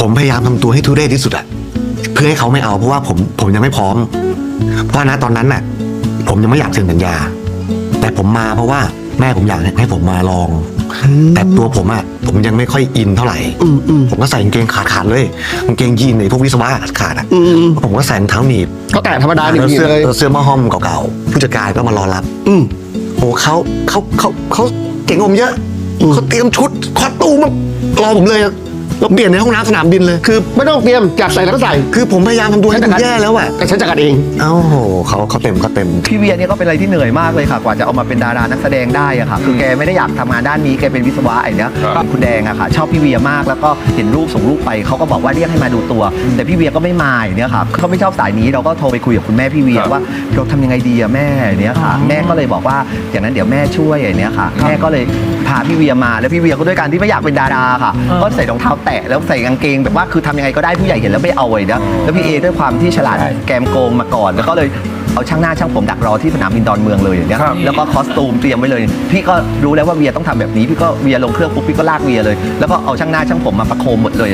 ผมพยายามทำตัวให้ทุเรศที่สุดอะเพื่อให้เขาไม่เอาเพราะว่าผมผมยังไม่พร้อม เพราะนะตอนนั้นน่ะ ผมยังไม่อยากเซ็นสัญญา แต่ผมมาเพราะว่าแม่ผมอยากให้ผมมาลอง แต่ตัวผมอะผมยังไม่ค่อยอินเท่าไหร่ อืมอืม ผมก็ใส่กางเกงขาดขาดๆเลยกางเกงยีนในพวกวิศวะขาดขาดๆอะอืมอืม ผมก็ใส่รองเท้าหนีบเขาแต่ธรรมดาหนึ่งแล้วทีเสื้อเลยเออเสื้อหมอห้อมเก่าๆผู้จัดการก็มารอรับ อืม โอ้เขาเขาเขาเขาเก่งกว่าผมเยอะอืม เขาเตรียมชุดคอสตูมมารอผมเลยอะ เราเปลี่ยนในห้องน้ำสนามบินเลย คือไม่ต้องเตรียมจัดใส่แล้วก็ใส่ คือผมพยายามทำตัวให้มันแย่แล้วอะแต่ฉันจัดการเองเอ้าโหเขาเขาเต็มเขาเต็ม พี่เวียเนี่ยก็เป็นอะไรที่เหนื่อยมากเลยค่ะ กว่าจะเอามาเป็นดารานักแสดงได้อะค่ะ คือแกไม่ได้อยากทำงานด้านนี้แกเป็นวิศวะไอ้เนี้ยก็คุณแดงอะค่ะ ชอบพี่เวียมากแล้วก็เห็นรูปส่งรูปไปเขาก็บอกว่าเรียกให้มาดูตัว แต่พี่เวียก็ไม่มาอย่างเนี้ยค่ะเขาไม่ชอบสายนี้เราก็โทรไปคุยกับคุณแม่พี่เวียว่าเราทำยังไงดีอะแม่อย่างเนี้ยค่ะ แม่ก็เลยบอกว่าอย่างนั้นเดี๋ยวแม่ช่วยอย่างเนี้ยค่ะ แม่ก็เลยพาพี่เวียมาแล้วพี่เวียก็ด้วยการที่ไม่อยากเป็นดาราค่ะ ก็ใส่รองเท้าแตะแล้วใส่กางเกงแบบว่าคือทำยังไงก็ได้ผู้ใหญ่เห็นแล้วไม่เอาเลยนะแล้วพี่เอด้วยความที่ฉลาดแกมโกงมาก่อน แล้วก็เลยเอาช่างหน้าช่างผมดักรอที่สนามบินดอนเมืองเลยอย่างเงี้ยครับ แล้วก็คอสตูมเตรียมไว้เลย พี่ก็รู้แล้วว่าเวียต้องทำแบบนี้พี่ก็เวียลงเครื่องปุ๊บพี่ก็ลากเวียเลย แล้วก็เอาช่างหน้าช่างผมมาประโคมหมดเลย